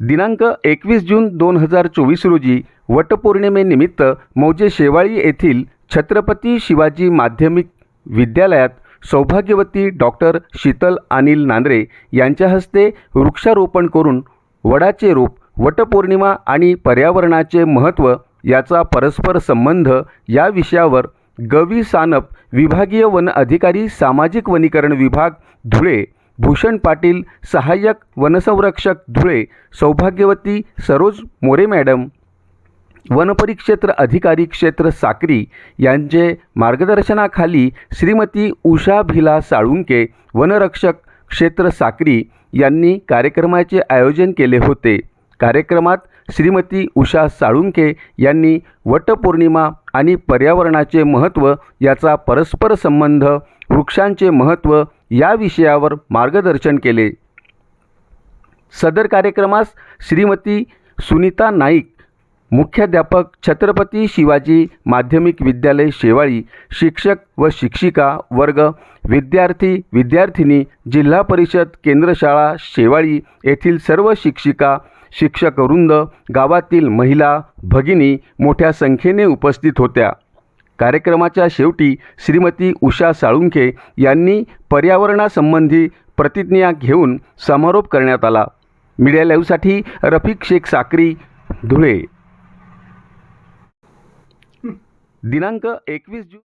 दिनांक एकवीस जून दोन हजार चोवीस रोजी वटपौर्णिमेनिमित्त मौजे शेवाळी येथील छत्रपती शिवाजी माध्यमिक विद्यालयात सौभाग्यवती डॉक्टर शीतल अनिल नांद्रे यांच्या हस्ते वृक्षारोपण करून वडाचे रोप वटपौर्णिमा आणि पर्यावरणाचे महत्त्व याचा परस्पर संबंध या विषयावर गवी सानप विभागीय वन अधिकारी सामाजिक वनीकरण विभाग धुळे भूषण पाटील सहाय्यक वनसंरक्षक धुळे सौभाग्यवती सरोज मोरे मॅडम वनपरिक्षेत्र अधिकारी क्षेत्र साक्री यांचे मार्गदर्शनाखाली श्रीमती उषा भिला साळुंके वनरक्षक क्षेत्र साक्री यांनी कार्यक्रमाचे आयोजन केले होते. कार्यक्रमात श्रीमती उषा साळुंके यांनी वटपौर्णिमा आणि पर्यावरणाचे महत्त्व याचा परस्पर संबंध वृक्षांचे महत्त्व या विषयावर मार्गदर्शन केले. सदर कार्यक्रमास श्रीमती सुनीता नाईक मुख्याध्यापक छत्रपती शिवाजी माध्यमिक विद्यालय शेवाळी शिक्षक व शिक्षिका वर्ग विद्यार्थी विद्यार्थिनी जिल्हा परिषद केंद्रशाळा शेवाळी येथील सर्व शिक्षिका शिक्षकवृंद गावातील महिला भगिनी मोठ्या संख्येने उपस्थित होत्या. कार्यक्रमाच्या शेवटी श्रीमती उषा साळुंखे यांनी पर्यावरणासंबंधी प्रतिज्ञा घेऊन समारोप करण्यात आला. मीडिया लाईव्हसाठी रफिक शेख साक्री धुळे. दिनांक एकवीस जून